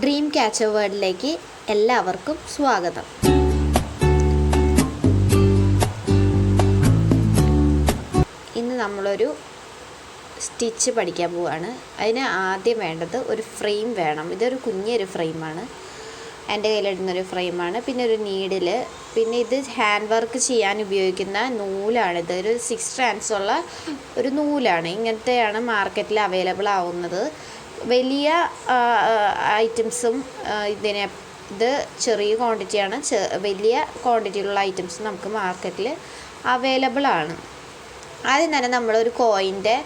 Dream catcher വേൾഡിലേക്ക് എല്ലാവർക്കും സ്വാഗതം. ഇന്ന് നമ്മളൊരു സ്റ്റിച്ച് പഠിക്കാൻ പോവാണ്. അതിന് ആദ്യം വേണ്ടത് ഒരു ഫ്രെയിം വേണം. ഇതൊരു കുഞ്ഞൊരു ഫ്രെയിമാണ് എന്റെ കയ്യിലിടുന്നൊരു ഫ്രെയിമാണ് പിന്നെ ഒരു നീഡിൽ പിന്നെ ഇത് ഹാൻഡ് വർക്ക് ചെയ്യാൻ ഉപയോഗിക്കുന്ന നൂലാണ്. ഇത് ഒരു സിക്സ് സ്ട്രാൻഡ്സ് ഉള്ള ഒരു നൂലാണ്. ഇങ്ങനത്തെയാണ് മാർക്കറ്റിൽ അവൈലബിൾ ആവുന്നത്. വലിയ ഐറ്റംസും ഇതിനെ ഇത് ചെറിയ ക്വാണ്ടിറ്റിയാണ് വലിയ ക്വാണ്ടിറ്റിയിലുള്ള ഐറ്റംസ് നമുക്ക് മാർക്കറ്റിൽ അവൈലബിൾ ആണ്. ആദ്യം തന്നെ നമ്മളൊരു കോയിന്റെ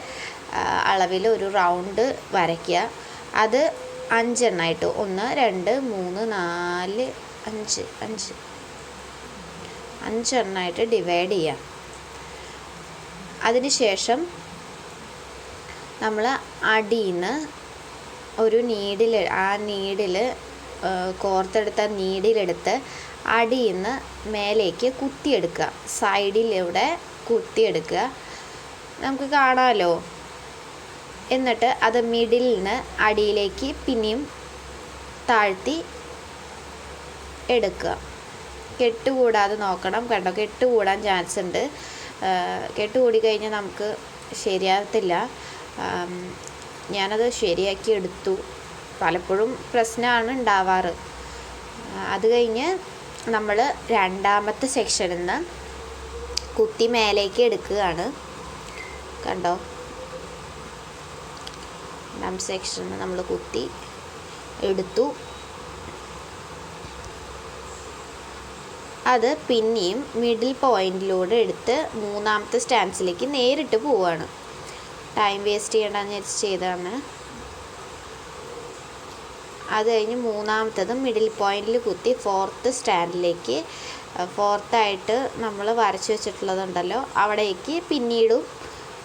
അളവിൽ ഒരു റൗണ്ട് വരയ്ക്കുക. അത് അഞ്ചെണ്ണമായിട്ട് ഒന്ന് രണ്ട് മൂന്ന് നാല് അഞ്ച് അഞ്ച്. അഞ്ചെണ്ണമായിട്ട് ഡിവൈഡ് ചെയ്യാം. അതിനുശേഷം നമ്മൾ അടിയിൽ നിന്ന് ഒരു നീഡിൽ ആ നീഡിൽ കോർത്തെടുത്ത നീഡിലെടുത്ത് അടിയിൽ നിന്ന് മേലേക്ക് കുത്തിയെടുക്കുക. സൈഡിലൂടെ കുത്തിയെടുക്കുക. നമുക്ക് കാണാമല്ലോ എന്നിട്ട് അത് മിഡിലിൽ നിന്ന് അടിയിലേക്ക് പിന്നെയും താഴ്ത്തി എടുക്കുക. കെട്ടുകൂടാതെ നോക്കണം കണ്ടോ കെട്ടുകൂടാൻ ചാൻസ് ഉണ്ട്. കെട്ടുകൂടി കഴിഞ്ഞാൽ നമുക്ക് ശരിയാകത്തില്ല. ഞാനത് ശരിയാക്കി എടുത്തു. പലപ്പോഴും പ്രശ്നമാണ് ഉണ്ടാവാറ്. അത് കഴിഞ്ഞ് നമ്മൾ രണ്ടാമത്തെ സെക്ഷനിൽ നിന്ന് കുത്തി മേലേക്ക് എടുക്കുകയാണ്. കണ്ടോ? രണ്ടാം സെക്ഷനിൽ നമ്മൾ കുത്തി എടുത്തു. അത് പിന്നെയും മിഡിൽ പോയിന്റിലൂടെ എടുത്ത് മൂന്നാമത്തെ സ്റ്റാൻസിലേക്ക് നേരിട്ട് പോവുകയാണ്. ടൈം വേസ്റ്റ് ചെയ്യണ്ടെന്ന് വെച്ച് ചെയ്തതാണ്. അത് കഴിഞ്ഞ് മൂന്നാമത്തത് മിഡിൽ പോയിന്റിൽ കുത്തി ഫോർത്ത് സ്റ്റാൻഡിലേക്ക് ഫോർത്തായിട്ട് നമ്മൾ വരച്ച് വെച്ചിട്ടുള്ളതുണ്ടല്ലോ അവിടേക്ക് പിന്നീടും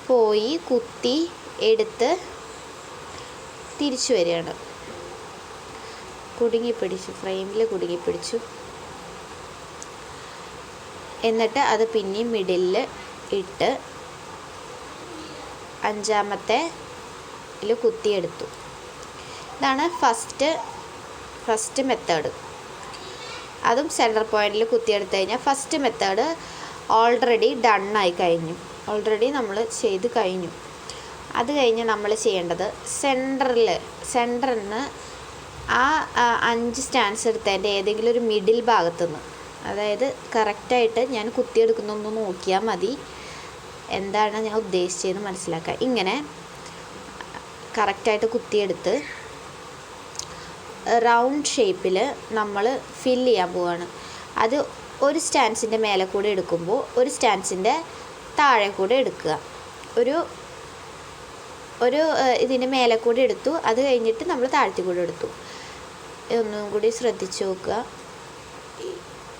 പോയി കുത്തി എടുത്ത് തിരിച്ചു വരികയാണ്. കുടുങ്ങിപ്പിടിച്ചു ഫ്രെയിമിൽ കുടുങ്ങിപ്പിടിച്ചു. എന്നിട്ട് അത് പിന്നെയും മിഡിലിൽ ഇട്ട് അഞ്ചാമത്തെ കുത്തിയെടുത്തു. ഇതാണ് ഫസ്റ്റ് ഫസ്റ്റ് മെത്തേഡ് അതും സെന്റർ പോയിന്റിൽ കുത്തിയെടുത്ത് കഴിഞ്ഞാൽ ഫസ്റ്റ് മെത്തേഡ് ഓൾറെഡി ഡൺ ആയി കഴിഞ്ഞു. ഓൾറെഡി നമ്മൾ ചെയ്ത് കഴിഞ്ഞു. അത് കഴിഞ്ഞ് നമ്മൾ ചെയ്യേണ്ടത് സെന്ററിൽ സെന്ററിൽ നിന്ന് ആ അഞ്ച് സ്റ്റാൻസ് എടുത്തതിന്റെ ഏതെങ്കിലും ഒരു മിഡിൽ ഭാഗത്തുനിന്ന്. അതായത് കറക്റ്റായിട്ട് ഞാൻ കുത്തിയെടുക്കുന്നൊന്ന് നോക്കിയാൽ മതി. എന്താണ് ഞാൻ ഉദ്ദേശിച്ചതെന്ന് മനസ്സിലാക്കുക. ഇങ്ങനെ കറക്റ്റായിട്ട് കുത്തിയെടുത്ത് റൗണ്ട് ഷേപ്പിൽ നമ്മൾ ഫില്ല് ചെയ്യാൻ പോവാണ്. അത് ഒരു സ്റ്റാൻസിന്റെ മേലെ കൂടെ എടുക്കുമ്പോൾ ഒരു സ്റ്റാൻസിന്റെ താഴെ കൂടെ എടുക്കുക. ഒരു ഒരു ഇതിന്റെ മേലെ കൂടെ എടുത്തു. അത് കഴിഞ്ഞിട്ട് നമ്മൾ താഴ്ത്തി കൂടെ എടുത്തു. ഒന്നും കൂടി ശ്രദ്ധിച്ചു നോക്കുക.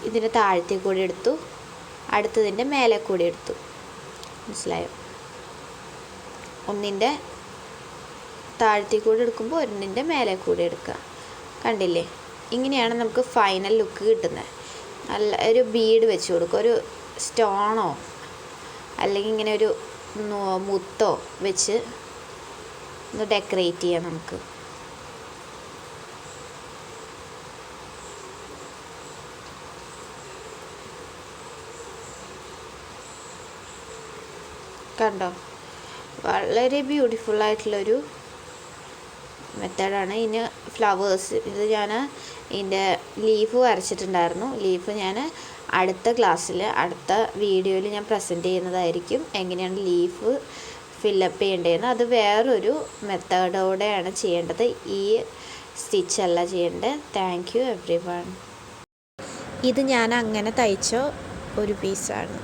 ഇതിന്റെ താഴ്ത്തി കൂടെ എടുത്തു. അടുത്തതിന്റെ മേലെ കൂടെ എടുത്തു. മനസ്സിലായോ? ഒന്നിന്റെ താഴ്ത്തി കൂടെ എടുക്കുമ്പോൾ ഒരെണ്ണിന്റെ മേലെ കൂടെ എടുക്കുക. കണ്ടില്ലേ? ഇങ്ങനെയാണ് നമുക്ക് ഫൈനൽ ലുക്ക് കിട്ടുന്നത്. നല്ല ഒരു ബീഡ് വെച്ച് കൊടുക്കുക. ഒരു സ്റ്റോണോ അല്ലെങ്കിൽ ഇങ്ങനെ ഒരു മുത്തോ വെച്ച് ഒന്ന് ഡെക്കറേറ്റ് ചെയ്യാം നമുക്ക്. കണ്ടോ? വളരെ ബ്യൂട്ടിഫുൾ ആയിട്ടുള്ളൊരു മെത്തേഡാണ് ഇനി ഫ്ലവേഴ്സ് ഇത് ഞാൻ ഇതിന്റെ ലീഫ് വരച്ചിട്ടുണ്ടായിരുന്നു. ലീഫ് ഞാൻ അടുത്ത ക്ലാസ്സിൽ അടുത്ത വീഡിയോയിൽ ഞാൻ പ്രസന്റ് ചെയ്യുന്നതായിരിക്കും. എങ്ങനെയാണ് ലീഫ് ഫില്ലപ്പ് ചെയ്യേണ്ടതെന്ന്. അത് വേറൊരു മെത്തേഡോടെയാണ് ചെയ്യേണ്ടത്. ഈ സ്റ്റിച്ചല്ല ചെയ്യേണ്ടത്. താങ്ക് യു എവ്രി വൺ ഇത് ഞാൻ അങ്ങനെ തയ്ച്ച ഒരു പീസാണ്